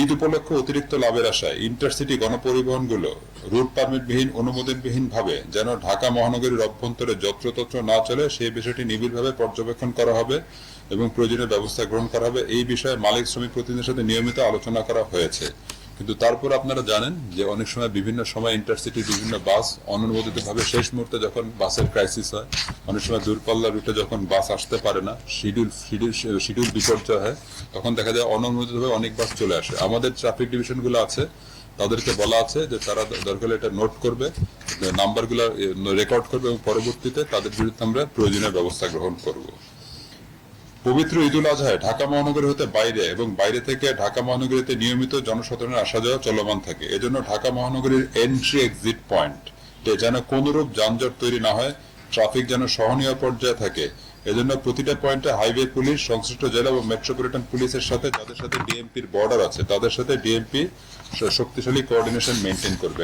ঈদ উপলক্ষে অতিরিক্ত লাভের আশায় ইন্টারসিটি গণপরিবহনগুলো রুট পারমিটবিহীন অনুমোদনবিহীন ভাবে যেন ঢাকা মহানগরীর অভ্যন্তরে যত্রতত্র না চলে, সেই বিষয়টি নিবিড়ভাবে পর্যবেক্ষণ করা হবে এবং প্রয়োজনীয় ব্যবস্থা গ্রহণ করা হবে। এই বিষয়ে মালিক শ্রমিক প্রতিনিধির সাথে নিয়মিত আলোচনা করা হয়েছে। কিন্তু তারপর আপনারা জানেন যে অনেক সময় বিভিন্ন সময় ইন্টারসিটির বিভিন্ন বাস অনুমোদিত ভাবে শেষ মুহূর্তে যখন বাসের ক্রাইসিস হয়, অনেক সময় দূরপাল্লা রুটে যখন বাস আসতে পারে না শিডিউল শিডিউল শিডিউল বিপর্যয় হয়, তখন দেখা যায় অনুমোদিত ভাবে অনেক বাস চলে আসে। আমাদের ট্রাফিক ডিভিশনগুলো আছে, তাদেরকে বলা আছে যে তারা দরকার হলে এটা নোট করবে নাম্বারগুলো রেকর্ড করবে এবং পরবর্তীতে তাদের বিরুদ্ধে আমরা প্রয়োজনীয় ব্যবস্থা গ্রহণ করব। পবিত্র ঈদুল আজহায় ঢাকা মহানগরী হতে বাইরে এবং বাইরে থেকে ঢাকা মহানগরীতে নিয়মিত জনসাধারণের আসা যাওয়া চলমান থাকে। এজন্য ঢাকা মহানগরীর এন্ট্রি এক্সিট পয়েন্ট যেন কোনরূপ যানজট তৈরি না হয়, ট্রাফিক যেন সহনীয় পর্যায়ে থাকে। এজন্য প্রতিটা পয়েন্টে হাইওয়ে পুলিশ সংশ্লিষ্ট জেলা এবং মেট্রোপলিটন পুলিশের সাথে যাদের সাথে ডিএমপির বর্ডার আছে, তাদের সাথে ডিএমপি শক্তিশালী কোঅর্ডিনেশন মেনটেন করবে।